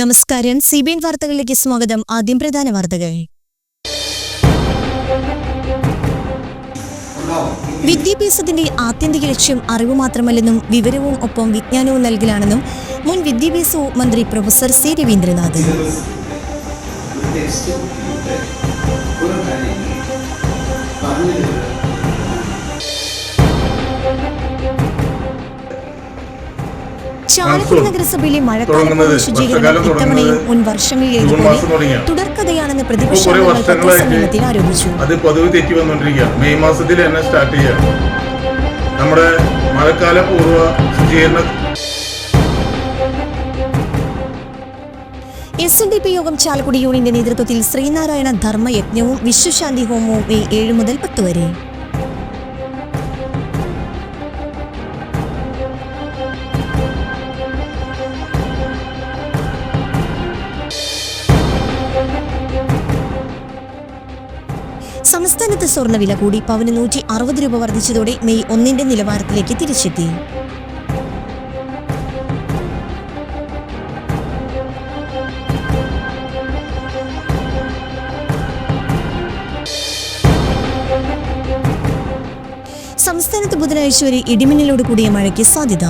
നമസ്കാരം. C B N വാർത്തകളിലേക്ക് സ്വാഗതം. ആദ്യം പ്രധാന വാർത്തകൾ. വിദ്യാഭ്യാസത്തിന്റെ ആത്യന്തിക ലക്ഷ്യം അറിവ് മാത്രമല്ലെന്നും വിവരവും ഒപ്പം വിജ്ഞാനവും നൽകലാണെന്നും മുൻ വിദ്യാഭ്യാസ മന്ത്രി പ്രൊഫസർ സി രവീന്ദ്രനാഥ്. ചാലക്കുടി നഗരസഭയിലെ മഴക്കാല ശുചീകരണം ഇത്തവണയും മുൻ വർഷങ്ങളിലെ ജൂൺ മാസം തുടങ്ങിയാണ്. തുടർക്കഥയാണെന്ന് പ്രതിപക്ഷ കുറെ അംഗങ്ങൾ വർഷങ്ങളായിട്ട് പത്രസമ്മേളനത്തിൽ ആരോപിച്ചു. അത് പതിവ് തെറ്റി വന്നുകൊണ്ടിരിക്കുക മെയ് മാസത്തിൽ തന്നെ സ്റ്റാർട്ട് ചെയ്യുക നമ്മുടെ മഴക്കാല പൂർവ ശുചീകരണ എസ് എൻ ഡി പി യോഗം ചാലക്കുടി യൂണിയന്റെ നേതൃത്വത്തിൽ ശ്രീനാരായണ ധർമ്മയജ്ഞവും വിശ്വശാന്തി ഹോമവും മെയ് ഏഴ് മുതൽ പത്ത് വരെ. സ്വർണവില കൂടി പവന് നൂറ്റി അറുപത് രൂപ വർദ്ധിച്ചതോടെ മെയ് ഒന്നിന്റെ നിലവാരത്തിലേക്ക് തിരിച്ചെത്തി. സംസ്ഥാനത്ത് ബുധനാഴ്ച വരെ ഇടിമിന്നലോട് കൂടിയ മഴയ്ക്ക് സാധ്യത.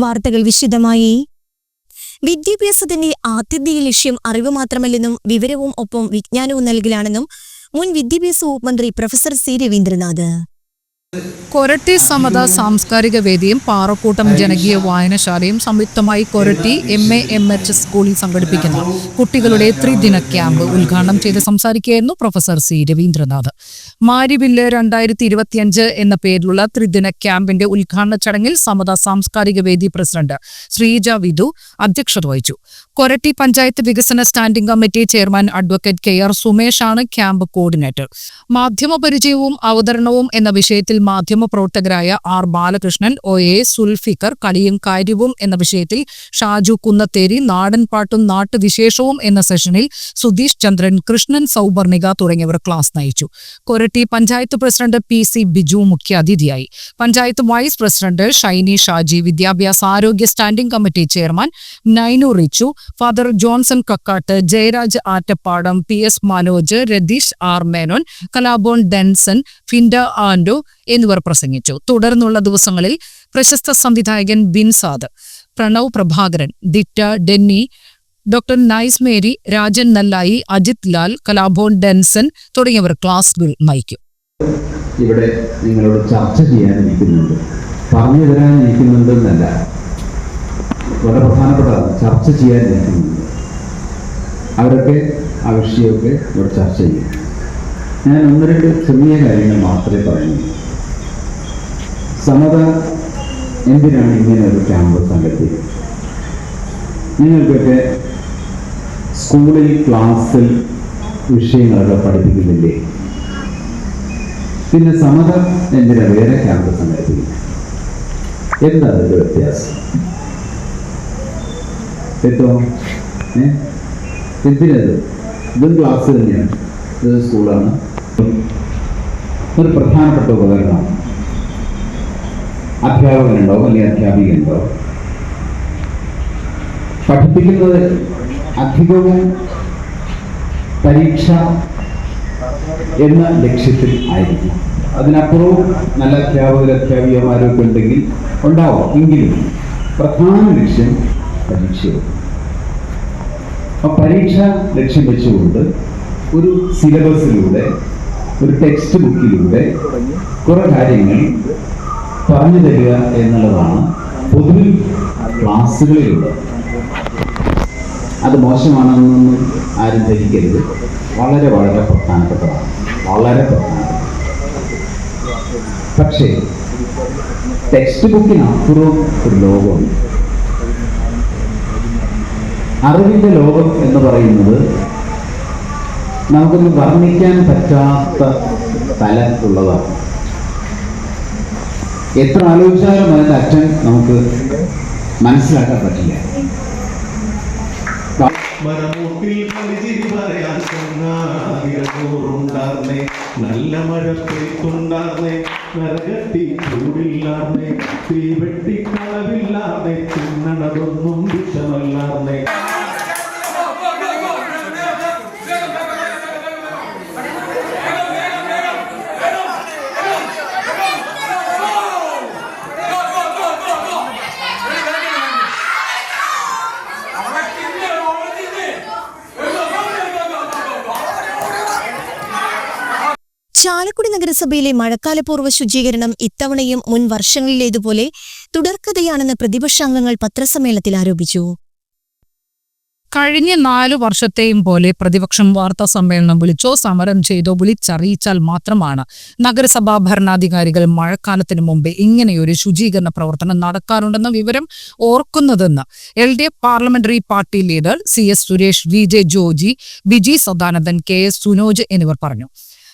വാർത്തകൾ വിശദമായി. വിദ്യാഭ്യാസത്തിന്റെ ആത്യന്തിക ലക്ഷ്യം അറിവ് മാത്രമല്ലെന്നും വിവരവും ഒപ്പം വിജ്ഞാനവും നൽകലാണെന്നും മുൻ വിദ്യാഭ്യാസ വകുപ്പ് മന്ത്രി പ്രൊഫസർ സി രവീന്ദ്രനാഥ്. കൊരട്ടി സമത സാംസ്കാരിക വേദിയും പാറക്കൂട്ടം ജനകീയ വായനശാലയും സംയുക്തമായി Koratty M A M H സ്കൂളിൽ സംഘടിപ്പിക്കുന്ന. കുട്ടികളുടെ ത്രിദിന ക്യാമ്പ് ഉദ്ഘാടനം ചെയ്ത് സംസാരിക്കുകയായിരുന്നു പ്രൊഫസർ സി രവീന്ദ്രനാഥ്. മാരിബില്ല് രണ്ടായിരത്തി ഇരുപത്തിയഞ്ച് എന്ന പേരിലുള്ള ത്രിദിന ക്യാമ്പിന്റെ ഉദ്ഘാടന ചടങ്ങിൽ സമത സാംസ്കാരിക വേദി പ്രസിഡന്റ് ശ്രീജ വിധു അധ്യക്ഷത വഹിച്ചു. കൊരട്ടി പഞ്ചായത്ത് വികസന standing committee chairman advocate K R സുമേഷാണ് camp coordinator. മാധ്യമപരിചയവും അവതരണവും എന്ന വിഷയത്തിൽ മാധ്യമപ്രവർത്തകരായ R Balakrishnan O A Sulfikar കളിയും കാര്യവും എന്ന വിഷയത്തിൽ ഷാജു കുന്നത്തേരി നാടൻപാട്ടും നാട്ടുവിശേഷവും എന്ന സെഷനിൽ സുധീഷ് ചന്ദ്രൻ കൃഷ്ണൻ സൗവർണിക തുടങ്ങിയവർ ക്ലാസ് നയിച്ചു. Koratty panchayat president P C Biju മുഖ്യാതിഥിയായി. പഞ്ചായത്ത് വൈസ് പ്രസിഡന്റ് ഷൈനി ഷാജി വിദ്യാഭ്യാസ ആരോഗ്യ standing committee chairman Nainu Richu father Johnson Kakkat Jayaraj Attappadam P S Manoj Ratheesh R Menon Kalabhavan Denson ഫിൻഡ ആൻഡോ എന്നിവർ പ്രസംഗിച്ചു. തുടർന്നുള്ള ദിവസങ്ങളിൽ പ്രശസ്ത സംവിധായകൻ Binsad Pranav Prabhakaran Ditta Denny doctor Nice Mary Rajan നല്ലായി Ajith Lal Kalabhavan Denson തുടങ്ങിയവർ ക്ലാസ് ക്ലാസുകൾ നയിക്കും. ഇവിടെ നിങ്ങളോട് ചർച്ച ചെയ്യാനിരിക്കുന്നുണ്ട്. പറഞ്ഞു തരാനിരിക്കുന്നുണ്ടെന്നല്ല. വളരെ പ്രധാനപ്പെട്ടതാണ്. ചർച്ച ചെയ്യാനിരിക്കുന്നുണ്ട്. അവരൊക്കെ ആ വിഷയമൊക്കെ ഇവിടെ ചർച്ച ചെയ്യും. ഞാൻ ഒന്ന് രണ്ട് ചെറിയ കാര്യങ്ങൾ മാത്രമേ പറയൂ സമത എന്തിനാണ് ഇങ്ങനെ ഒരു ക്യാമ്പ് സംഘടിപ്പിക്കുന്നത്? നിങ്ങൾക്കൊക്കെ സ്കൂളിൽ ക്ലാസ്സിൽ വിഷയങ്ങളൊക്കെ പഠിപ്പിക്കുന്നില്ലേ? പിന്നെ സമത എന്തിനാ വേറെ ക്യാമ്പ് സംഘടിപ്പിക്കുന്നത്? എന്താ അതിന്റെ വ്യത്യാസം? എത്തോ എന്തിനത്? ഇതും ക്ലാസ് തന്നെയാണ്. ഇത് സ്കൂളാണ്. ഒരു പ്രധാനപ്പെട്ട ഉപകരണം അധ്യാപകനുണ്ടോ? അല്ലെങ്കിൽ അധ്യാപികയുണ്ടോ പഠിപ്പിക്കുന്നത് അധികവും പരീക്ഷ എന്ന ലക്ഷ്യത്തിൽ ആയിരിക്കും. അതിനപ്പുറവും നല്ല അധ്യാപകർ അധ്യാപികമാരൊക്കെ ഉണ്ടെങ്കിൽ ഉണ്ടാവും. എങ്കിലും പ്രധാന ലക്ഷ്യം പരീക്ഷയാണ്. പരീക്ഷ ലക്ഷ്യം വെച്ചുകൊണ്ട് ഒരു സിലബസിലൂടെ ഒരു ടെക്സ്റ്റ് ബുക്കിലൂടെ കുറെ കാര്യങ്ങൾ പറഞ്ഞു തരിക എന്നുള്ളതാണ് പൊതുവിൽ ക്ലാസ്സുകളിലുള്ളത് അത് മോശമാണെന്നൊന്നും ആരും ധരിക്കരുത്. വളരെ വളരെ പ്രധാനപ്പെട്ടതാണ്. വളരെ പ്രധാനപ്പെട്ട പക്ഷേ ടെക്സ്റ്റ് ബുക്കിനപ്പുറം ഒരു ലോകം അറിവിന്റെ ലോകം എന്ന് പറയുന്നത് നമുക്കൊന്ന് വർണിക്കാൻ പറ്റാത്ത തലത്തുള്ളതാണ് എത്ര ആലോചിച്ചാലും അതിന്റെ അച്ഛൻ നമുക്ക് മനസ്സിലാക്കാൻ പറ്റില്ല. മരമൂട്ടിൽ കളിച്ചിരി പറയാൻ ചങ്ങാതിരൂറുണ്ടാർന്നേ നല്ല മഴ പെയ്ത്തുണ്ടാർന്നേ നരകത്തി ചൂടില്ലാർന്നേ തീവെട്ടി കളവില്ലാതെ തിന്നണതൊന്നും വിഷമല്ലാർന്നേ. ചാലക്കുടി നഗരസഭയിലെ മഴക്കാലപൂർവ ശുചീകരണം ഇത്തവണയും മുൻ വർഷങ്ങളിലേതുപോലെ തുടർക്കഥയാണെന്ന് പ്രതിപക്ഷാംഗങ്ങൾ പത്രസമ്മേളനത്തിൽ ആരോപിച്ചു. കഴിഞ്ഞ നാലു വർഷത്തെയും പോലെ പ്രതിപക്ഷം വാർത്താ സമ്മേളനം വിളിച്ചോ സമരം ചെയ്തോ വിളിച്ചറിയിച്ചാൽ മാത്രമാണ്. നഗരസഭാ ഭരണാധികാരികൾ മഴക്കാലത്തിന് മുമ്പേ ഇങ്ങനെയൊരു ശുചീകരണ പ്രവർത്തനം നടക്കാറുണ്ടെന്ന വിവരം ഓർക്കുന്നതെന്ന് L D F parliamentary party leader C S Suresh V J Joji Biji Sadanandan K S Sunoj എന്നിവർ പറഞ്ഞു.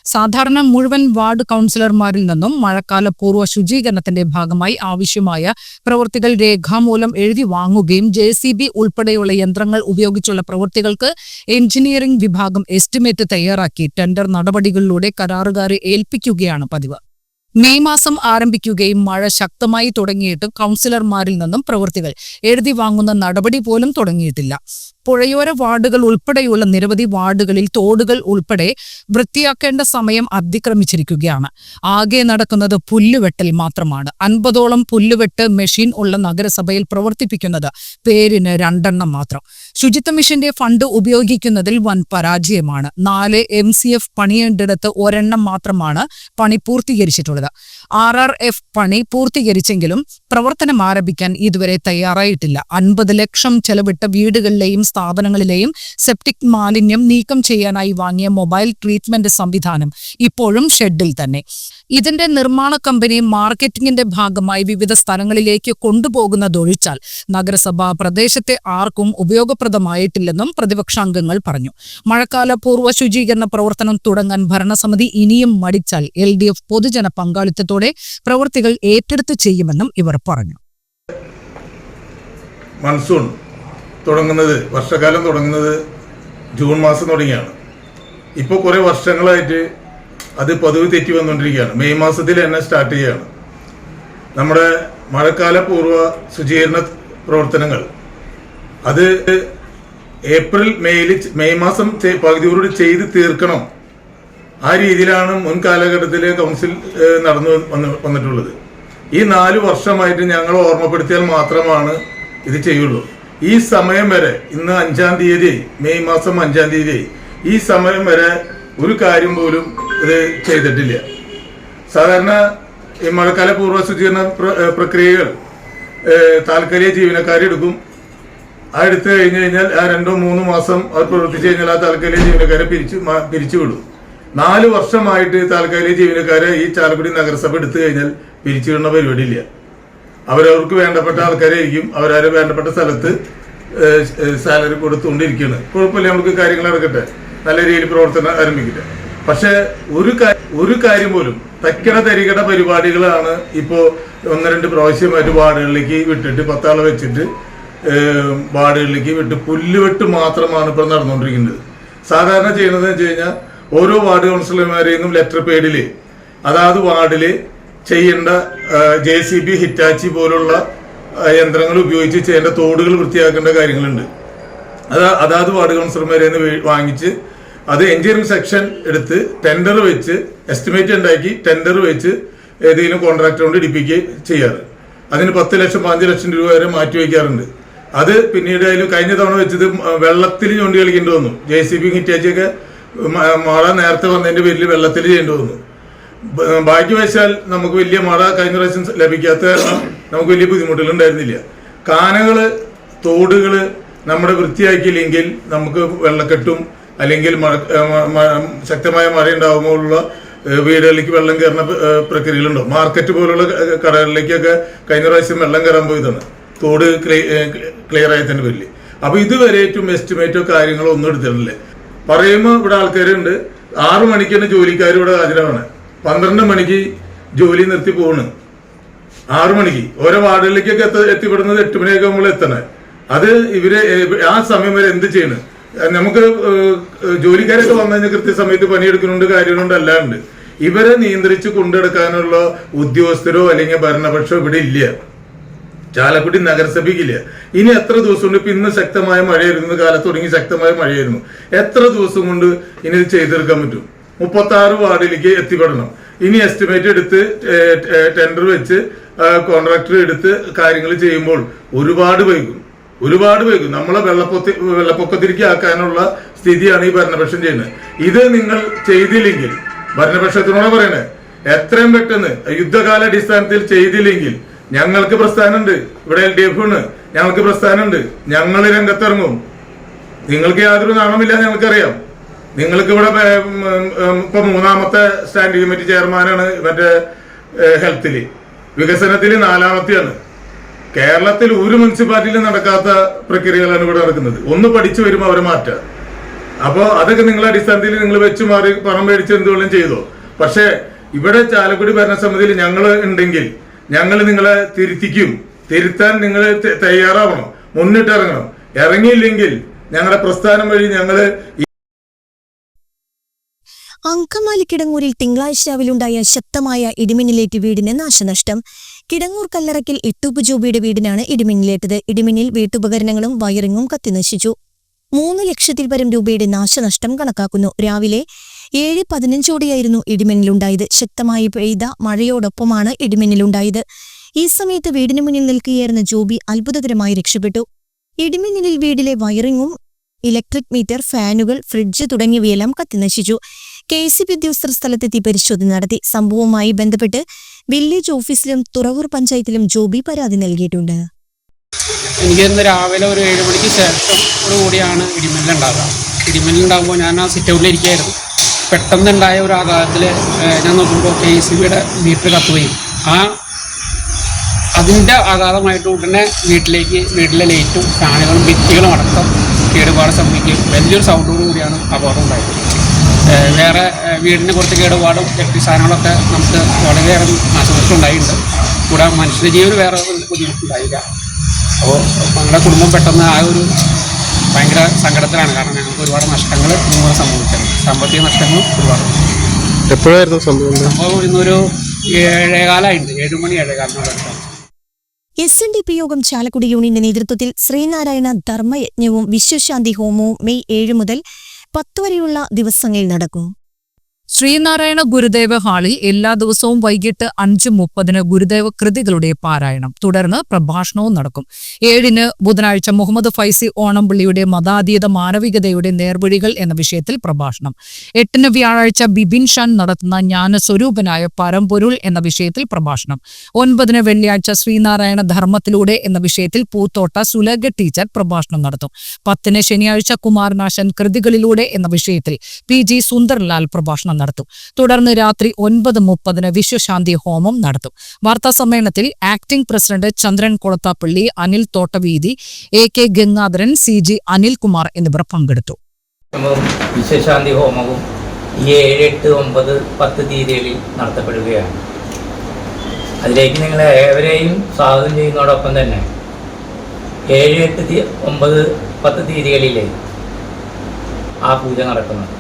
സാധാരണ മുഴുവൻ വാർഡ് കൗൺസിലർമാരിൽ നിന്നും മഴക്കാല പൂർവ ശുചീകരണത്തിന്റെ ഭാഗമായി ആവശ്യമായ പ്രവൃത്തികൾ രേഖാമൂലം എഴുതി വാങ്ങുകയും ജെ ഉൾപ്പെടെയുള്ള യന്ത്രങ്ങൾ ഉപയോഗിച്ചുള്ള പ്രവൃത്തികൾക്ക് എഞ്ചിനീയറിംഗ് വിഭാഗം എസ്റ്റിമേറ്റ് തയ്യാറാക്കി ടെൻഡർ നടപടികളിലൂടെ കരാറുകാരെ ഏൽപ്പിക്കുകയാണ് പതിവ്. മെയ് മാസം ആരംഭിക്കുകയും മഴ ശക്തമായി തുടങ്ങിയിട്ടും കൗൺസിലർമാരിൽ നിന്നും പ്രവൃത്തികൾ എഴുതി വാങ്ങുന്ന നടപടി പോലും തുടങ്ങിയിട്ടില്ല. പുഴയോര വാർഡുകൾ ഉൾപ്പെടെയുള്ള നിരവധി വാർഡുകളിൽ തോടുകൾ ഉൾപ്പെടെ വൃത്തിയാക്കേണ്ട സമയം അതിക്രമിച്ചിരിക്കുകയാണ്. ആകെ നടക്കുന്നത് പുല്ലുവെട്ടൽ മാത്രമാണ്. അൻപതോളം പുല്ലുവെട്ട് മെഷീൻ ഉള്ള നഗരസഭയിൽ പ്രവർത്തിപ്പിക്കുന്നത് പേരിന് രണ്ടെണ്ണം മാത്രം. ശുചിത്വ മിഷന്റെ ഫണ്ട് ഉപയോഗിക്കുന്നതിൽ വൻ പരാജയമാണ്. നാല് എം സി എഫ് പണിയേണ്ടിടത്ത് ഒരെണ്ണം മാത്രമാണ് പണി പൂർത്തീകരിച്ചിട്ടുള്ളത്. ആർ ആർ എഫ് പണി പൂർത്തീകരിച്ചെങ്കിലും പ്രവർത്തനം ആരംഭിക്കാൻ ഇതുവരെ തയ്യാറായിട്ടില്ല. അൻപത് ലക്ഷം ചെലവിട്ട വീടുകളിലെയും സ്ഥാപനങ്ങളിലെയും സെപ്റ്റിക് മാലിന്യം നീക്കം ചെയ്യാനായി വാങ്ങിയ മൊബൈൽ ട്രീറ്റ്മെന്റ് സംവിധാനം ഇപ്പോഴും ഷെഡിൽ തന്നെ. ഇതിന്റെ നിർമ്മാണ കമ്പനി മാർക്കറ്റിംഗിന്റെ ഭാഗമായി വിവിധ സ്ഥലങ്ങളിലേക്ക് കൊണ്ടുപോകുന്നതൊഴിച്ചാൽ നഗരസഭ പ്രദേശത്തെ ആർക്കും ഉപയോഗപ്രദമായിട്ടില്ലെന്നും പ്രതിപക്ഷാംഗങ്ങൾ പറഞ്ഞു. മഴക്കാല പൂർവ ശുചീകരണ പ്രവർത്തനം തുടങ്ങാൻ ഭരണസമിതി ഇനിയും മടിച്ചാൽ എൽ ഡി എഫ് പൊതുജന പങ്കാളിത്തത്തോടെ പ്രവൃത്തികൾ ഏറ്റെടുത്ത് ചെയ്യുമെന്നും ഇവർ പറഞ്ഞു. മൺസൂൺ തുടങ്ങുന്നത് വർഷകാലം തുടങ്ങുന്നത് ജൂൺ മാസം തുടങ്ങിയാണ്. ഇപ്പോൾ കുറേ വർഷങ്ങളായിട്ട് അത് പതിവ് തെറ്റി വന്നുകൊണ്ടിരിക്കുകയാണ് മെയ് മാസത്തിൽ തന്നെ സ്റ്റാർട്ട് ചെയ്യുകയാണ്. നമ്മുടെ മഴക്കാല പൂർവ ശുചീകരണ പ്രവർത്തനങ്ങൾ അത് ഏപ്രിൽ മെയ്യിൽ മെയ് മാസം പകുതിയോടുകൂടി ചെയ്ത് തീർക്കണം ആ രീതിയിലാണ് മുൻ കാലഘട്ടത്തിൽ കൗൺസിൽ നടന്നു വന്ന് വന്നിട്ടുള്ളത്. ഈ നാല് വർഷമായിട്ട് ഞങ്ങൾ ഓർമ്മപ്പെടുത്തിയാൽ മാത്രമാണ് ഇത് ചെയ്യുള്ളൂ. ഈ സമയം വരെ ഇന്ന് അഞ്ചാം തീയതി മെയ് മാസം അഞ്ചാം തീയതി ഈ സമയം വരെ ഒരു കാര്യം പോലും ഇത് ചെയ്തിട്ടില്ല. സാധാരണ ഈ മഴക്കാല പൂർവ ശുചീകരണ പ്രക്രിയകൾ താൽക്കാലിക ജീവനക്കാരെടുക്കും ആ എടുത്തു കഴിഞ്ഞു കഴിഞ്ഞാൽ ആ രണ്ടോ മൂന്നോ മാസം അവർ പ്രവർത്തിച്ചു കഴിഞ്ഞാൽ ആ താൽക്കാലിക ജീവനക്കാരെ പിരിച്ചു പിരിച്ചുവിടും. നാല് വർഷമായിട്ട് താൽക്കാലിക ജീവനക്കാരെ ഈ ചാലക്കുടി നഗരസഭ എടുത്തു കഴിഞ്ഞാൽ പിരിച്ചുവിടുന്ന പരിപാടിയില്ല. അവരവർക്ക് വേണ്ടപ്പെട്ട ആൾക്കാരായിരിക്കും അവരവരെ വേണ്ടപ്പെട്ട സ്ഥലത്ത് സാലറി കൊടുത്തുകൊണ്ടിരിക്കുകയാണ്. കുഴപ്പമില്ല നമുക്ക് കാര്യങ്ങൾ നടക്കട്ടെ. നല്ല രീതിയിൽ പ്രവർത്തനം ആരംഭിക്കട്ടെ. പക്ഷെ ഒരു ഒരു കാര്യം പോലും തക്കട തരികട പരിപാടികളാണ് ഇപ്പോൾ ഒന്ന് രണ്ട് പ്രാവശ്യമായിട്ട് വാർഡുകളിലേക്ക് വിട്ടിട്ട് പത്താളെ വെച്ചിട്ട് വാർഡുകളിലേക്ക് വിട്ട് പുല്ലുവെട്ട് മാത്രമാണ് ഇപ്പോൾ നടന്നുകൊണ്ടിരിക്കുന്നത്. സാധാരണ ചെയ്യുന്നത് വെച്ച് കഴിഞ്ഞാൽ ഓരോ വാർഡ് കൗൺസിലർമാരെയും നിന്നും ലെറ്റർ പേഡിൽ അതാത് വാർഡിൽ ചെയ്യേണ്ട ജെ സി ബി ഹിറ്റാച്ചി പോലുള്ള യന്ത്രങ്ങൾ ഉപയോഗിച്ച് ചെയ്യേണ്ട തോടുകൾ വൃത്തിയാക്കേണ്ട കാര്യങ്ങളുണ്ട്. അത് അതാത് വാർഡ് കൗൺസിലർമാരെ വാങ്ങിച്ച് അത് എഞ്ചിനീയറിംഗ് സെക്ഷൻ എടുത്ത് ടെൻഡർ വെച്ച് എസ്റ്റിമേറ്റ് ഉണ്ടാക്കി ടെൻഡർ വെച്ച് ഏതെങ്കിലും കോൺട്രാക്ടർ കൊണ്ട് ഇടിപ്പിക്കുകയും ചെയ്യാറ്. അതിന് പത്ത് ലക്ഷം പതിനഞ്ച് ലക്ഷം രൂപ വരെ മാറ്റി വയ്ക്കാറുണ്ട്. അത് പിന്നീട് അതിൽ കഴിഞ്ഞ തവണ വെച്ചത് വെള്ളത്തിൽ ചൂണ്ടി കളിക്കേണ്ടി വന്നു. ജെ സി ബി ഹിറ്റാച്ചിയൊക്കെ മഴ നേരത്തെ വന്നതിന്റെ പേരിൽ വെള്ളത്തിൽ ചെയ്യേണ്ടി വന്നു. ഭാഗ്യവശാൽ നമുക്ക് വലിയ മഴ കഴിഞ്ഞ പ്രാവശ്യം ലഭിക്കാത്ത നമുക്ക് വലിയ ബുദ്ധിമുട്ടുകൾ ഉണ്ടായിരുന്നില്ല കാനകൾ തോടുകൾ നമ്മുടെ വൃത്തിയാക്കിയില്ലെങ്കിൽ നമുക്ക് വെള്ളക്കെട്ടും അല്ലെങ്കിൽ ശക്തമായ മഴ ഉണ്ടാകുമ്പോഴുള്ള വീടുകളിലേക്ക് വെള്ളം കയറുന്ന പ്രക്രിയകളുണ്ടോ? മാർക്കറ്റ് പോലുള്ള കടകളിലേക്കൊക്കെ കഴിഞ്ഞ പ്രാവശ്യം വെള്ളം കയറാൻ പോയതാണ്. തോട് ക്ലിയർ ആയതിന്റെ പേരിൽ. അപ്പൊ ഇതുവരെയായിട്ടും എസ്റ്റിമേറ്റോ കാര്യങ്ങളോ ഒന്നും എടുത്തിട്ടില്ല. പറയുമ്പോൾ ഇവിടെ ആൾക്കാരുണ്ട്. ആറു മണിക്കാണ് ജോലിക്കാർ ഇവിടെ ഹാജരാണ് പന്ത്രണ്ട് മണിക്ക് ജോലി നിർത്തി പോണ്. ആറു മണിക്ക്. ഓരോ വാർഡിലേക്കൊക്കെ എത്ത എത്തിപ്പെടുന്നത് എട്ട് മണിയൊക്കെ നമ്മൾ എത്തണേ. അത് ഇവർ ആ സമയം വരെ എന്ത് ചെയ്യണ്? നമുക്ക് ജോലിക്കാരൊക്കെ വന്നു കഴിഞ്ഞാൽ കൃത്യസമയത്ത് പണിയെടുക്കുന്നുണ്ട് കാര്യങ്ങളുണ്ട് അല്ലാണ്ട് ഇവരെ നിയന്ത്രിച്ച് കൊണ്ടെടുക്കാനുള്ള ഉദ്യോഗസ്ഥരോ അല്ലെങ്കിൽ ഭരണപക്ഷമോ ഇവിടെ ഇല്ല. ചാലക്കുടി നഗരസഭയ്ക്കില്ല? ഇനി എത്ര ദിവസം കൊണ്ട് ഇപ്പൊ ഇന്ന് ശക്തമായ മഴയായിരുന്നു. കാലത്ത് തുടങ്ങി ശക്തമായ മഴയായിരുന്നു. എത്ര ദിവസം കൊണ്ട് ഇനി ഇത് ചെയ്തെടുക്കാൻ പറ്റും? മുപ്പത്തി ആറ് വാർഡിലേക്ക് എത്തിപ്പെടണം. ഇനി എസ്റ്റിമേറ്റ് എടുത്ത് ടെൻഡർ വെച്ച് കോൺട്രാക്ടർ എടുത്ത് കാര്യങ്ങൾ ചെയ്യുമ്പോൾ ഒരുപാട് വൈകും. ഒരുപാട് വൈകും. നമ്മളെ വെള്ളപ്പൊത്തി വെള്ളപ്പൊക്കത്തിലേക്ക് ആക്കാനുള്ള സ്ഥിതിയാണ് ഈ ഭരണപക്ഷം ചെയ്യുന്നത്. ഇത് നിങ്ങൾ ചെയ്തില്ലെങ്കിൽ ഭരണപക്ഷത്തിനോട് പറയണേ എത്രയും പെട്ടെന്ന് യുദ്ധകാല അടിസ്ഥാനത്തിൽ ചെയ്തില്ലെങ്കിൽ ഞങ്ങൾക്ക് പ്രസ്ഥാനമുണ്ട്. ഇവിടെ എൽ ഡി എഫ് ആണ് ഞങ്ങൾക്ക് പ്രസ്ഥാനമുണ്ട്. ഞങ്ങൾ രംഗത്തിറങ്ങും. നിങ്ങൾക്ക് യാതൊരു നാണമില്ല ഞങ്ങൾക്കറിയാം. നിങ്ങൾക്ക് ഇവിടെ ഇപ്പൊ മൂന്നാമത്തെ സ്റ്റാൻഡിംഗ് കമ്മിറ്റി ചെയർമാനാണ് മറ്റേ ഹെൽത്തിൽ. വികസനത്തിൽ നാലാമത്തെയാണ്. കേരളത്തിൽ ഒരു മുനിസിപ്പാലിറ്റിയിലും നടക്കാത്ത പ്രക്രിയകളാണ് ഇവിടെ നടക്കുന്നത്. ഒന്ന് പഠിച്ചു വരുമ്പോൾ അവരെ മാറ്റുക അപ്പോൾ അതൊക്കെ നിങ്ങളെ അടിസ്ഥാനത്തിൽ നിങ്ങൾ വെച്ച് മാറി പണം മേടിച്ച് എന്തുകൊണ്ടും ചെയ്തോ. പക്ഷേ ഇവിടെ ചാലക്കുടി ഭരണസമിതിയിൽ ഞങ്ങൾ ഉണ്ടെങ്കിൽ ഞങ്ങൾ നിങ്ങളെ തിരുത്തിക്കും. തിരുത്താൻ നിങ്ങൾ തയ്യാറാവണം. മുന്നിട്ടിറങ്ങണം. ഇറങ്ങിയില്ലെങ്കിൽ ഞങ്ങളുടെ പ്രസ്ഥാനം വഴി ഞങ്ങൾ അങ്കമാലി കിടങ്ങൂരിൽ തിങ്കളാഴ്ച രാവിലുണ്ടായ ശക്തമായ ഇടിമിന്നലേറ്റ് വീടിന് നാശനഷ്ടം. കിടങ്ങൂർ കല്ലറയ്ക്കൽ ഇട്ടൂപ്പ് ജോബിയുടെ വീടിനാണ് ഇടിമിന്നലേറ്റത്. ഇടിമിന്നിൽ വീട്ടുപകരണങ്ങളും വയറിങ്ങും കത്തിനശിച്ചു. മൂന്ന് ലക്ഷത്തിൽ പരം രൂപയുടെ നാശനഷ്ടം കണക്കാക്കുന്നു. രാവിലെ ഏഴ് പതിനഞ്ചോടെയായിരുന്നു ഇടിമിന്നലുണ്ടായത്. ശക്തമായി പെയ്ത മഴയോടൊപ്പമാണ് ഇടിമിന്നലുണ്ടായത്. ഈ സമയത്ത് വീടിന് മുന്നിൽ നിൽക്കുകയായിരുന്ന ജോബി അത്ഭുതകരമായി രക്ഷപ്പെട്ടു. ഇടിമിന്നലിൽ വീടിലെ വയറിങ്ങും ഇലക്ട്രിക് മീറ്റർ ഫാനുകൾ ഫ്രിഡ്ജ് തുടങ്ങിയവയെല്ലാം കത്തിനശിച്ചു. കെ എസ് ബി ഉദ്യോഗസ്ഥർ സ്ഥലത്തെത്തി പരിശോധന നടത്തി. സംഭവവുമായി ബന്ധപ്പെട്ട് വില്ലേജ് ഓഫീസിലും തുറവൂർ പഞ്ചായത്തിലും ജോബി പരാതി നൽകിയിട്ടുണ്ട്. എനിക്ക് ഇന്ന് രാവിലെ ഒരു ഏഴ് മണിക്ക് ശേഷം കൂടിയാണ് ഇടിമിന്നലുണ്ടാകുക ഇടിമിന്നലുണ്ടാകുമ്പോൾ ഞാൻ ആ സിറ്റ് ഔട്ടിലിരിക്കുകയായിരുന്നു പെട്ടെന്നുണ്ടായ ഒരു ആഘാതത്തിൽ ഞാൻ നോക്കുമ്പോൾ കെ സി ബിയുടെ മീറ്റർ കത്തുകയും. ആ അതിന്റെ ആഘാതമായിട്ട് ഉടനെ വീട്ടിലേക്ക് വീട്ടിലെ ലൈറ്റും ഫാനുകളും ഭിത്തികളും അടക്കം കേടുപാട് സംഭവിക്കുകയും വലിയൊരു സൗണ്ടോടു കൂടിയാണ് അപകടം ഉണ്ടായത്. വേറെ വീടിന് കുറച്ച് കേടുപാടും ഇലക്ട്രിക് സാധനങ്ങളൊക്കെ നമുക്ക് വളരെയേറെ നാശനഷ്ടം ഉണ്ടായിട്ടുണ്ട്. കൂടാതെ മനുഷ്യ ജീവന് വേറെ ബുദ്ധിമുട്ടുണ്ടായില്ല അപ്പോൾ ഞങ്ങളുടെ കുടുംബം പെട്ടെന്ന് ആ ഒരു ഭയങ്കര സങ്കടത്തിലാണ്. കാരണം ഞങ്ങൾക്ക് ഒരുപാട് നഷ്ടങ്ങൾ മൂന്ന് സംഭവിച്ചത്. സാമ്പത്തിക നഷ്ടങ്ങളും ഒരുപാട് എപ്പോഴായിരുന്നു സംഭവം? സംഭവം ഇന്നൊരു ഏഴേകാലായിട്ടുണ്ട് ഏഴുമണി അടുത്താണ്. എസ് എൻ ഡി പി യോഗം ചാലക്കുടി യൂണിയന്റെ നേതൃത്വത്തിൽ ശ്രീനാരായണ ധർമ്മയജ്ഞവും വിശ്വശാന്തി ഹോമവും മെയ് ഏഴ് മുതൽ പത്ത് വരെയുള്ള ദിവസങ്ങളിൽ നടക്കും. ശ്രീനാരായണ ഗുരുദേവ ഹാളിൽ എല്ലാ ദിവസവും വൈകിട്ട് അഞ്ച് മുപ്പതിന് ഗുരുദേവ കൃതികളുടെ പാരായണം. തുടർന്ന് പ്രഭാഷണവും നടക്കും. ഏഴിന് ബുധനാഴ്ച മുഹമ്മദ് ഫൈസി ഓണംപള്ളിയുടെ മതാതീത മാനവികതയുടെ നേർവഴികൾ എന്ന വിഷയത്തിൽ പ്രഭാഷണം. എട്ടിന് വ്യാഴാഴ്ച ബിബിൻ ഷാൻ നടത്തുന്ന ജ്ഞാനസ്വരൂപനായ പരമ്പൊരുൾ എന്ന വിഷയത്തിൽ പ്രഭാഷണം. ഒൻപതിന് വെള്ളിയാഴ്ച ശ്രീനാരായണ ധർമ്മത്തിലൂടെ എന്ന വിഷയത്തിൽ പൂത്തോട്ട സുലഗ ടീച്ചർ പ്രഭാഷണം നടത്തും. പത്തിന് ശനിയാഴ്ച കുമാരനാശൻ കൃതികളിലൂടെ എന്ന വിഷയത്തിൽ പി ജി സുന്ദർലാൽ പ്രഭാഷണം നടത്തും. തുടർന്ന് രാത്രി ഒൻപത് മുപ്പതിന് വിശ്വശാന്തി ഹോമം നടത്തും. വാർത്താ സമ്മേളനത്തിൽ acting president Chandran Kolathappally Anil Thottaveethi A K Gangadharan C G Anilkumar എന്നിവർ പങ്കെടുത്തു. വിശ്വശാന്തി ഹോമവും ഈ ഏഴ് എട്ട് ഒമ്പത് പത്ത് തീയതികളിൽ നടത്തപ്പെടുകയാണ്. അതിലേക്ക് നിങ്ങളെ ഏവരെയും സ്വാഗതം ചെയ്യുന്നതോടൊപ്പം തന്നെ ഏഴ് എട്ട് ഒമ്പത് പത്ത് തീയതികളിലെ ആ പൂജ നടക്കുന്നത്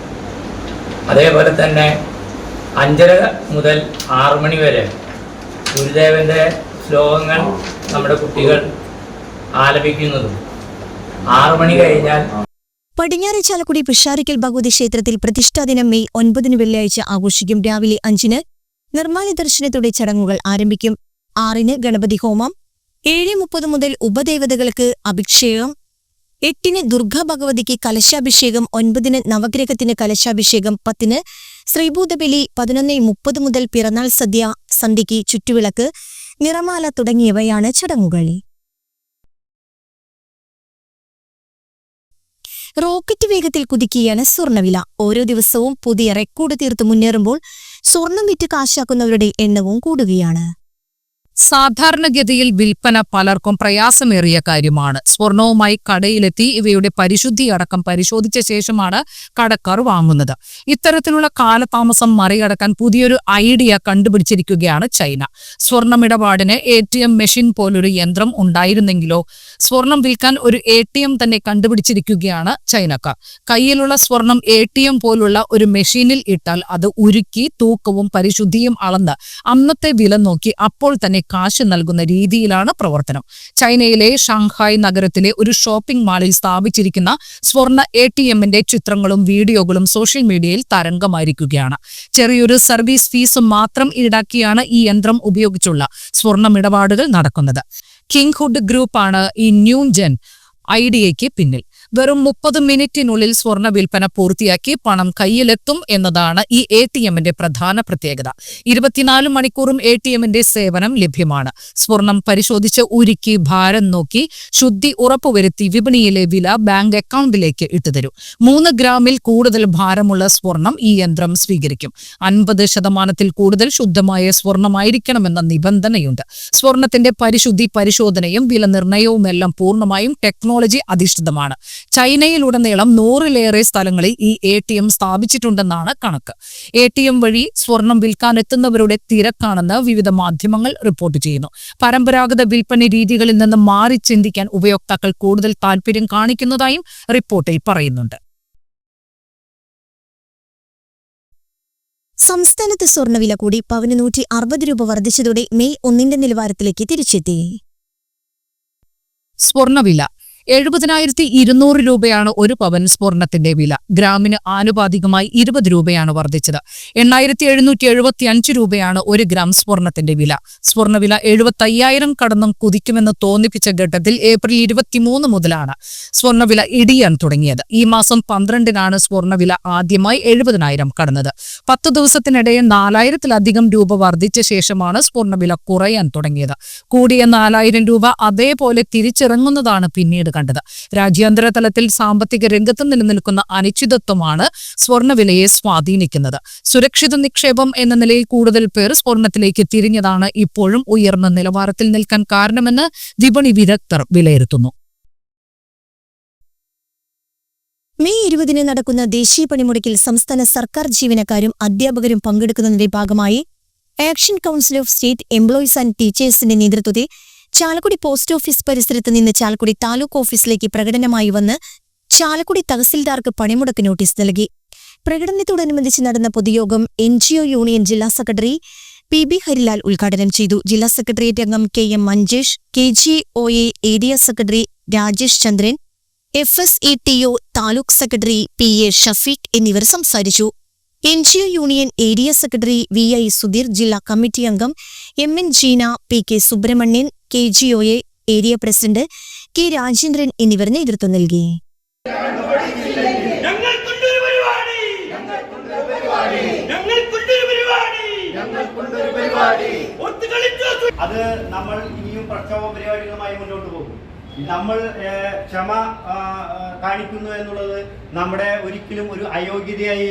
അതേപോലെ തന്നെ അഞ്ചര മുതൽ ആറ് മണി വരെ ഗുരുദേവന്റെ ശ്ലോകങ്ങൾ നമ്മുടെ കുട്ടികൾ ആലപിക്കുന്നതും. ആറ് മണി കഴിഞ്ഞാൽ പടിഞ്ഞാറെ ചാലക്കുടി പിഷാരിക്കൽ ഭഗവതി ക്ഷേത്രത്തിൽ പ്രതിഷ്ഠാ ദിനം മെയ് ഒൻപതിന് വെള്ളിയാഴ്ച ആഘോഷിക്കും. രാവിലെ അഞ്ചിന് നിർമ്മാല്യ ദർശനത്തോടെ ചടങ്ങുകൾ ആരംഭിക്കും. ആറിന് ഗണപതി ഹോമം. ഏഴ് മുപ്പത് മുതൽ ഉപദേവതകൾക്ക് അഭിഷേകം. എട്ടിന് ദുർഗാ ഭഗവതിക്ക് കലശാഭിഷേകം ഒൻപതിന് നവഗ്രഹത്തിന് കലശാഭിഷേകം പത്തിന് ശ്രീഭൂതബലി പതിനൊന്ന് മുപ്പത് മുതൽ പിറന്നാൾ സദ്യ സന്ധ്യയ്ക്ക് ചുറ്റുവിളക്ക് നിറമാല തുടങ്ങിയവയാണ് ചടങ്ങുകൾ. റോക്കറ്റ് വേഗത്തിൽ കുതിക്കുകയാണ് സ്വർണവില ഓരോ ദിവസവും പുതിയ റെക്കോർഡ് തീർത്ത് മുന്നേറുമ്പോൾ സ്വർണം വിറ്റ് കാശാക്കുന്നവരുടെ എണ്ണവും കൂടുകയാണ്. സാധാരണഗതിയിൽ വിൽപ്പന പലർക്കും പ്രയാസമേറിയ കാര്യമാണ്. സ്വർണവുമായി കടയിലെത്തി ഇവയുടെ പരിശുദ്ധി അടക്കം പരിശോധിച്ച ശേഷമാണ് കടക്കാർ വാങ്ങുന്നത്. ഇത്തരത്തിലുള്ള കാലതാമസം മറികടക്കാൻ പുതിയൊരു ഐഡിയ കണ്ടുപിടിച്ചിരിക്കുകയാണ് ചൈന. സ്വർണമിടപാടിന് എ ടി എം മെഷീൻ പോലൊരു യന്ത്രം ഉണ്ടായിരുന്നെങ്കിലോ സ്വർണം വിൽക്കാൻ ഒരു എ ടി എം തന്നെ കണ്ടുപിടിച്ചിരിക്കുകയാണ് ചൈനക്കാർ. കയ്യിലുള്ള സ്വർണം എ ടി എം പോലുള്ള ഒരു മെഷീനിൽ ഇട്ടാൽ അത് ഉരുക്കി തൂക്കവും പരിശുദ്ധിയും അളന്ന് അന്നത്തെ വില നോക്കി അപ്പോൾ തന്നെ കാശ് നൽകുന്ന രീതിയിലാണ് പ്രവർത്തനം. ചൈനയിലെ ഷാങ്ഹായ് നഗരത്തിലെ ഒരു ഷോപ്പിംഗ് മാളിൽ സ്ഥാപിച്ചിരിക്കുന്ന സ്വർണ എ ടി എമ്മിന്റെ ചിത്രങ്ങളും വീഡിയോകളും സോഷ്യൽ മീഡിയയിൽ തരംഗമായിരിക്കുകയാണ്. ചെറിയൊരു സർവീസ് ഫീസ് മാത്രം ഈടാക്കിയാണ് ഈ യന്ത്രം ഉപയോഗിച്ചുള്ള സ്വർണമിടപാടുകൾ നടക്കുന്നത്. കിങ് ഹുഡ് ഗ്രൂപ്പാണ് ഈ ന്യൂ ജെൻ ഐഡിയയ്ക്ക് പിന്നിൽ. വെറും മുപ്പത് മിനിറ്റിനുള്ളിൽ സ്വർണ വിൽപ്പന പൂർത്തിയാക്കി പണം കയ്യിലെത്തും എന്നതാണ് ഈ എ ടി എമ്മിന്റെ പ്രധാന പ്രത്യേകത. ഇരുപത്തിനാല് മണിക്കൂറും എ ടി എമ്മിന്റെ സേവനം ലഭ്യമാണ്. സ്വർണം പരിശോധിച്ച് ഉരുക്കി ഭാരം നോക്കി ശുദ്ധി ഉറപ്പുവരുത്തി വിപണിയിലെ വില ബാങ്ക് അക്കൗണ്ടിലേക്ക് ഇട്ടുതരും. മൂന്ന് ഗ്രാമിൽ കൂടുതൽ ഭാരമുള്ള സ്വർണം ഈ യന്ത്രം സ്വീകരിക്കും. അൻപത് ശതമാനത്തിൽ കൂടുതൽ ശുദ്ധമായ സ്വർണമായിരിക്കണമെന്ന നിബന്ധനയുണ്ട്. സ്വർണത്തിന്റെ പരിശുദ്ധി പരിശോധനയും വില നിർണയവുമെല്ലാം പൂർണമായും ടെക്നോളജി അധിഷ്ഠിതമാണ്. ചൈനയിലുടനീളം നൂറിലേറെ സ്ഥലങ്ങളിൽ ഈ എ ടി എം സ്ഥാപിച്ചിട്ടുണ്ടെന്നാണ് കണക്ക്. എ ടി എം വഴി സ്വർണം വിൽക്കാനെത്തുന്നവരുടെ തിരക്കാണെന്ന് വിവിധ മാധ്യമങ്ങൾ റിപ്പോർട്ട് ചെയ്യുന്നു. പരമ്പരാഗത വിൽപ്പന രീതികളിൽ നിന്ന് മാറി ചിന്തിക്കാൻ ഉപയോക്താക്കൾ കൂടുതൽ താൽപര്യം കാണിക്കുന്നതായും റിപ്പോർട്ടിൽ പറയുന്നുണ്ട്. സംസ്ഥാനത്ത് സ്വർണവില കൂടി പവന് നൂറ്റി അറുപത് രൂപ വർദ്ധിച്ചതോടെ മെയ് ഒന്നിന്റെ നിലവാരത്തിലേക്ക് തിരിച്ചെത്തി. സ്വർണവില എഴുപതിനായിരത്തി ഇരുന്നൂറ് രൂപയാണ് ഒരു പവൻ സ്വർണത്തിന്റെ വില. ഗ്രാമിന് ആനുപാതികമായി ഇരുപത് രൂപയാണ് വർദ്ധിച്ചത്. എണ്ണായിരത്തി എഴുന്നൂറ്റി എഴുപത്തി അഞ്ച് രൂപയാണ് ഒരു ഗ്രാം സ്വർണത്തിന്റെ വില. സ്വർണവില എഴുപത്തയ്യായിരം കടന്നും കുതിക്കുമെന്ന് തോന്നിപ്പിച്ച ഘട്ടത്തിൽ ഏപ്രിൽ ഇരുപത്തിമൂന്ന് മുതലാണ് സ്വർണവില ഇടിയാൻ തുടങ്ങിയത്. ഈ മാസം പന്ത്രണ്ടിനാണ് സ്വർണവില ആദ്യമായി എഴുപതിനായിരം കടന്നത്. പത്ത് ദിവസത്തിനിടെ നാലായിരത്തിലധികം രൂപ വർദ്ധിച്ച ശേഷമാണ് സ്വർണവില കുറയാൻ തുടങ്ങിയത്. കൂടിയ നാലായിരം രൂപ അതേപോലെ തിരിച്ചിറങ്ങുന്നതാണ് പിന്നീട് കണ്ടത്. രാജ്യാന്തര തലത്തിൽ സാമ്പത്തിക രംഗത്ത് നിലനിൽക്കുന്ന അനിശ്ചിതത്വമാണ് സ്വർണവിലയെ സ്വാധീനിക്കുന്നത്. സുരക്ഷിത നിക്ഷേപം എന്ന നിലയിൽ കൂടുതൽ പേർ സ്വർണത്തിലേക്ക് തിരിഞ്ഞതാണ് ഇപ്പോഴും ഉയർന്ന നിലവാരത്തിൽ നിൽക്കാൻ കാരണമെന്ന് വിപണി വിദഗ്ധർ വിലയിരുത്തുന്നു. മെയ് ഇരുപതിന് നടക്കുന്ന ദേശീയ പണിമുടക്കിൽ സംസ്ഥാന സർക്കാർ ജീവനക്കാരും അധ്യാപകരും പങ്കെടുക്കുന്നതിന്റെ ഭാഗമായി action council of state employees and ടീച്ചേഴ്സിന്റെ നേതൃത്വത്തിൽ ചാലക്കുടി പോസ്റ്റ് ഓഫീസ് പരിസരത്ത് നിന്ന് ചാലക്കുടി താലൂക്ക് ഓഫീസിലേക്ക് പ്രകടനമായി വന്ന് ചാലക്കുടി തഹസിൽദാർക്ക് പണിമുടക്ക് നോട്ടീസ് നൽകി. പ്രകടനത്തോടനുബന്ധിച്ച് നടന്ന പൊതുയോഗം എൻ യൂണിയൻ ജില്ലാ സെക്രട്ടറി പി ബി ഹരിലാൽ ഉദ്ഘാടനം ചെയ്തു. ജില്ലാ സെക്രട്ടേറിയറ്റ് അംഗം K M Manjesh K G O A area secretary Rajesh Chandran F S E T O taluk secretary P A Shafeeq എന്നിവർ സംസാരിച്ചു. N G O union area secretary V I Sudheer ജില്ലാ committee അംഗം M N Jeena P K Subrahmanyan K G O A area president K Rajendran എന്നിവർ നേതൃത്വം നൽകി. അത് നമ്മൾ നമ്മൾ ക്ഷമ കാണിക്കുന്നു എന്നുള്ളത് നമ്മുടെ ഒരിക്കലും ഒരു അയോഗ്യതയായി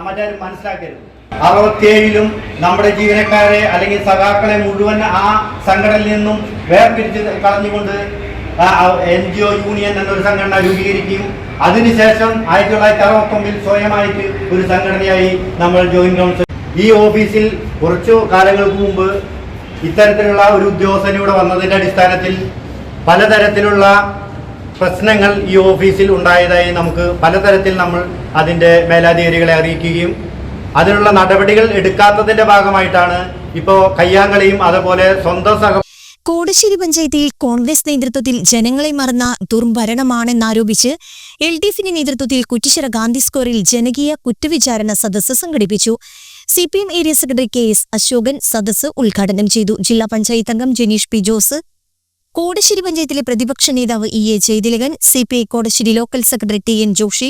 മറ്റാരും മനസ്സിലാക്കരുത്. അറുപത്തിയേഴിലും നമ്മുടെ ജീവനക്കാരെ അല്ലെങ്കിൽ സഖാക്കളെ മുഴുവൻ ആ സംഘടനയിൽ നിന്നും വേർപിരിച്ച് കളഞ്ഞുകൊണ്ട് എൻ ജി ഒ യൂണിയൻ എന്നൊരു സംഘടന രൂപീകരിക്കുകയും അതിനുശേഷം ആയിരത്തി തൊള്ളായിരത്തി അറുപത്തൊമ്പതിൽ സ്വയമായിട്ട് ഒരു സംഘടനയായി നമ്മൾ ജോയിന്റ് കൗൺസിൽ ഈ ഓഫീസിൽ കുറച്ചു കാലങ്ങൾക്ക് മുമ്പ് ഇത്തരത്തിലുള്ള ഒരു ഉദ്യോഗസ്ഥൻ ഇവിടെ വന്നതിന്റെ അടിസ്ഥാനത്തിൽ പലതരത്തിലുള്ള പ്രശ്നങ്ങൾ ഈ ഓഫീസിൽ ഉണ്ടായതായി നമുക്ക് പലതരത്തിൽ നമ്മൾ അതിന്റെ മേലാധികാരികളെ അറിയിക്കുകയും അതിനുള്ള നടപടികൾ എടുക്കാത്തതിന്റെ ഭാഗമായിട്ടാണ് ഇപ്പോൾ കയ്യാങ്കളിയും അതുപോലെ സ്വന്തം സഹ കോടശ്ശേരി പഞ്ചായത്തിൽ കോൺഗ്രസ് നേതൃത്വത്തിൽ ജനങ്ങളെ മറന്ന ദുർഭരണമാണെന്നാരോപിച്ച് എൽ ഡി എഫിന്റെ നേതൃത്വത്തിൽ കുറ്റിശ്ശിറ ഗാന്ധി സ്ക്വയറിൽ ജനകീയ കുറ്റവിചാരണ സദസ്സ് സംഘടിപ്പിച്ചു. C area secretary K S Ashokan സദസ്സ് ഉദ്ഘാടനം ചെയ്തു. ജില്ലാ പഞ്ചായത്ത് അംഗം ജനീഷ് പി ജോസ് കോടശ്ശേരി പഞ്ചായത്തിലെ പ്രതിപക്ഷ നേതാവ് E A Jayathilakan C P I Kodassery local secretary T N Joshy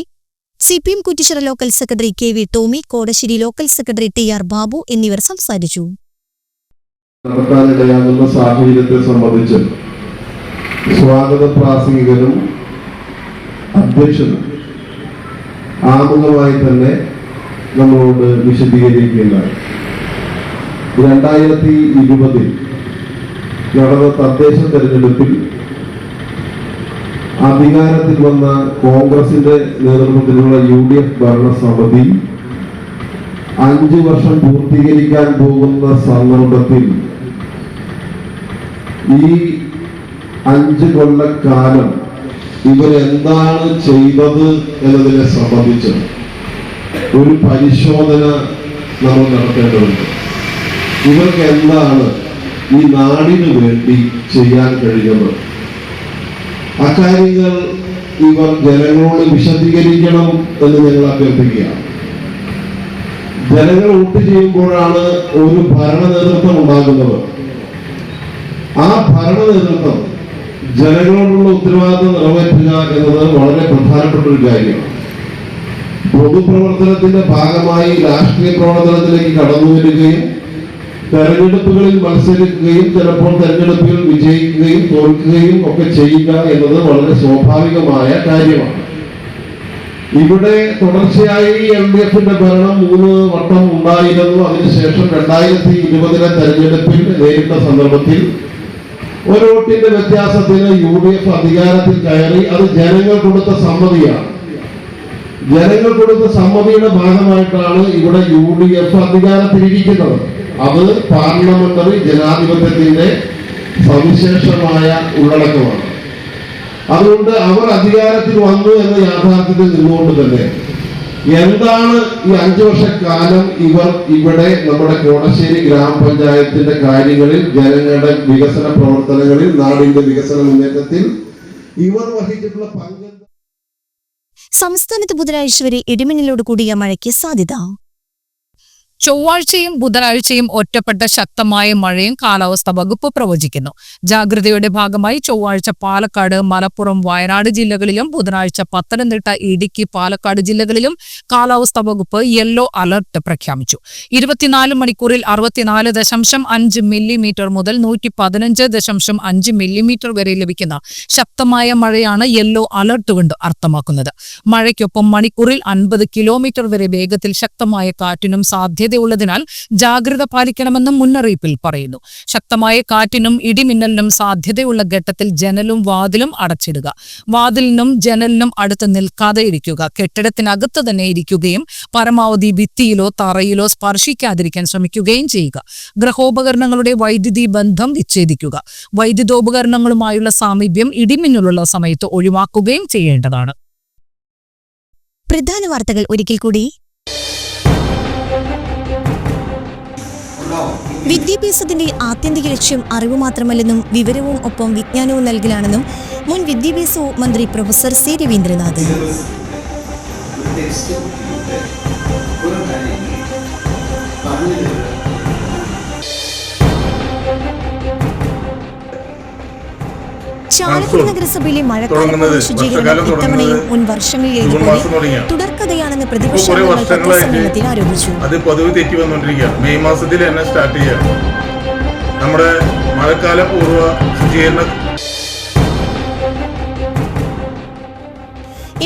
C P M Kuttichira local secretary K V Tomy Kodassery local secretary T R Babu എന്നിവർ സംസാരിച്ചു. സ്വാഗത ആമുഖമായി തന്നെ നമ്മളോട് വിശദീകരിക്കുകയുണ്ടായി രണ്ടായിരത്തി ഇരുപതിൽ നടന്ന തദ്ദേശ തെരഞ്ഞെടുപ്പിൽ അധികാരത്തിൽ വന്ന കോൺഗ്രസിന്റെ നേതൃത്വത്തിലുള്ള യു ഡി എഫ് ഭരണസമിതി അഞ്ചു വർഷം പൂർത്തീകരിക്കാൻ പോകുന്ന സന്ദർഭത്തിൽ ഈ അഞ്ച് കൊല്ലക്കാലം ഇവരെന്താണ് ചെയ്തത് എന്നതിനെ സംബന്ധിച്ച് ഒരു പരിശോധന നമ്മൾ നടത്തേണ്ടതുണ്ട്. ഇവർക്ക് എന്താണ് ഈ നാടിനു വേണ്ടി ചെയ്യാൻ കഴിയുന്നത്. അക്കാര്യങ്ങൾ ഇവർ ജനങ്ങളോട് വിശദീകരിക്കണം എന്ന് ഞങ്ങൾ അഭ്യർത്ഥിക്കുകയാണ്. ജനങ്ങൾ വോട്ട് ചെയ്യുമ്പോഴാണ് ഒരു ഭരണ നേതൃത്വം ഉണ്ടാകുന്നത്. ആ ഭരണ നേതൃത്വം ജനങ്ങളോടുള്ള ഉത്തരവാദിത്വം നിറവേറ്റുക എന്നത് വളരെ പ്രധാനപ്പെട്ട ഒരു കാര്യമാണ്. പൊതുപ്രവർത്തനത്തിന്റെ ഭാഗമായി രാഷ്ട്രീയ പ്രവർത്തനത്തിലേക്ക് കടന്നു വരികയും തെരഞ്ഞെടുപ്പുകളിൽ മത്സരിക്കുകയും ചിലപ്പോൾ തെരഞ്ഞെടുപ്പുകൾ വിജയിക്കുകയും തോൽക്കുകയും ഒക്കെ ചെയ്യുക എന്നത് വളരെ സ്വാഭാവികമായ കാര്യമാണ്. ഇവിടെ തുടർച്ചയായി എൽ ഡി എഫിന്റെ ഭരണം മൂന്ന് വട്ടം ഉണ്ടായിരുന്നു. അതിനുശേഷം രണ്ടായിരത്തി ഇരുപതിലെ തെരഞ്ഞെടുപ്പിൽ നേരിട്ട സന്ദർഭത്തിൽ ഒരു വോട്ടിന്റെ വ്യത്യാസത്തിന് യു ഡി എഫ് അധികാരത്തിൽ കയറി. അത് ജനങ്ങൾ കൊടുത്ത സമ്മതിയാണ്. ജനങ്ങൾ കൊടുത്ത സമ്മതിയുടെ ഭാഗമായിട്ടാണ് ഇവിടെ യു ഡി എഫ് അധികാരത്തിലിരിക്കുന്നത്. അത് പാർലമെന്ററി ജനാധിപത്യത്തിന്റെ സവിശേഷമായ ഉള്ളടക്കമാണ്. അതുകൊണ്ട് അവർ അധികാരത്തിൽ വന്നു എന്ന യാഥാർത്ഥ്യത്തിൽ നിന്നുകൊണ്ട് തന്നെ എന്താണ് ഈ അഞ്ചു വർഷക്കാലം ഇവർ ഇവിടെ നമ്മുടെ കോടശ്ശേരി ഗ്രാമപഞ്ചായത്തിന്റെ കാര്യങ്ങളിൽ ജനങ്ങളുടെ വികസന പ്രവർത്തനങ്ങളിൽ നാടിന്റെ വികസന മുന്നേറ്റത്തിൽ ഇവർ വഹിച്ചിട്ടുള്ള പങ്ക് സംസ്ഥാനത്ത് ബുധനാഴ്ച വരെ ഇടിമിന്നലോട് കൂടിയ മഴയ്ക്ക് സാധ്യത. ചൊവ്വാഴ്ചയും ബുധനാഴ്ചയും ഒറ്റപ്പെട്ട ശക്തമായ മഴയും കാലാവസ്ഥാ വകുപ്പ് പ്രവചിക്കുന്നു. ജാഗ്രതയുടെ ഭാഗമായി ചൊവ്വാഴ്ച പാലക്കാട് മലപ്പുറം വയനാട് ജില്ലകളിലും ബുധനാഴ്ച പത്തനംതിട്ട ഇടുക്കി പാലക്കാട് ജില്ലകളിലും കാലാവസ്ഥാ വകുപ്പ് യെല്ലോ അലർട്ട് പ്രഖ്യാപിച്ചു. ഇരുപത്തിനാല് മണിക്കൂറിൽ അറുപത്തിനാല് ദശാംശം അഞ്ച് മില്ലിമീറ്റർ മുതൽ നൂറ്റി പതിനഞ്ച് ദശാംശം അഞ്ച് മില്ലിമീറ്റർ വരെ ലഭിക്കുന്ന ശക്തമായ മഴയാണ് യെല്ലോ അലർട്ട് കൊണ്ട് അർത്ഥമാക്കുന്നത്. മഴയ്ക്കൊപ്പം മണിക്കൂറിൽ അൻപത് കിലോമീറ്റർ വരെ വേഗത്തിൽ ശക്തമായ കാറ്റിനും സാധ്യതയുള്ളതിനാൽ ജാഗ്രത പാലിക്കണമെന്നും മുന്നറിയിപ്പിൽ പറയുന്നു. ശക്തമായ കാറ്റിനും ഇടിമിന്നലിനും സാധ്യതയുള്ള ഘട്ടത്തിൽ ജനലും വാതിലും അടച്ചിടുക. വാതിലിനും ജനലിനും അടുത്ത് നിൽക്കാതെ ഇരിക്കുക. കെട്ടിടത്തിനകത്ത് തന്നെ ഇരിക്കുകയും പരമാവധി ഭിത്തിയിലോ തറയിലോ സ്പർശിക്കാതിരിക്കാൻ ശ്രമിക്കുകയും ചെയ്യുക. ഗ്രഹോപകരണങ്ങളുടെ വൈദ്യുതി ബന്ധം വിച്ഛേദിക്കുക. വൈദ്യുതോപകരണങ്ങളുമായുള്ള സാമീപ്യം ഇടിമിന്നലുള്ള സമയത്ത് ഒഴിവാക്കുകയും ചെയ്യേണ്ടതാണ്. പ്രധാന വാർത്തകൾ ഒരിക്കൽ കൂടി വിദ്യാഭ്യാസത്തിന്റെ ആത്യന്തിക ലക്ഷ്യം അറിവ് മാത്രമല്ലെന്നും വിവരവും ഒപ്പം വിജ്ഞാനവും നൽകലാണെന്നും മുൻ വിദ്യാഭ്യാസ മന്ത്രി പ്രൊഫസർ സി രവീന്ദ്രനാഥ്. ചാലക്കുടി നഗരസഭയിലെ മഴക്കാലം ശുചീകരണം ഇത്തവണയും മുൻ വർഷങ്ങളിലെ ജൂൺ ഇതുപോലെ തുടർക്കഥയാണെന്ന് പ്രതിപക്ഷ ആരോപിച്ചു. അത് പതിവ് തെറ്റി വന്നുകൊണ്ടിരിക്കുകയാണ് മെയ് മാസത്തിൽ തന്നെ സ്റ്റാർട്ട് നമ്മുടെ മഴക്കാല പൂർവ ശുചീകരണ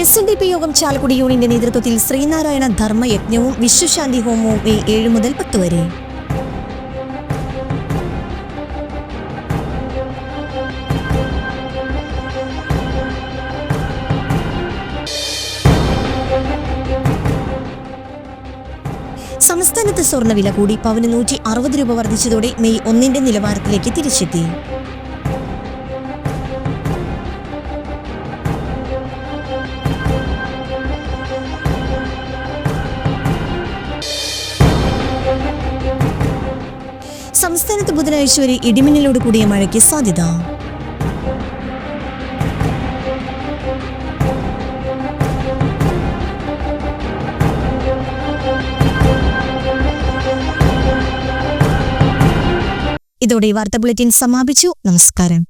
എസ് എൻ ഡി പി യോഗം ചാലക്കുടി യൂണിയന്റെ നേതൃത്വത്തിൽ ശ്രീനാരായണ ധർമ്മയജ്ഞവും വിശ്വശാന്തി ഹോമവും ഏഴ് മുതൽ പത്ത് വരെ. സ്വർണവില കൂടി പവന് നൂറ്റി അറുപത് രൂപ വർദ്ധിച്ചതോടെ മെയ് ഒന്നിന്റെ നിലവാരത്തിലേക്ക് തിരിച്ചെത്തി. സംസ്ഥാനത്ത് ബുധനാഴ്ച വരെ ഇടിമിന്നലോട് കൂടിയ മഴയ്ക്ക് സാധ്യത. ഇതോടെ വാർത്താ ബുള്ളറ്റിൻ സമാപിച്ചു. നമസ്കാരം.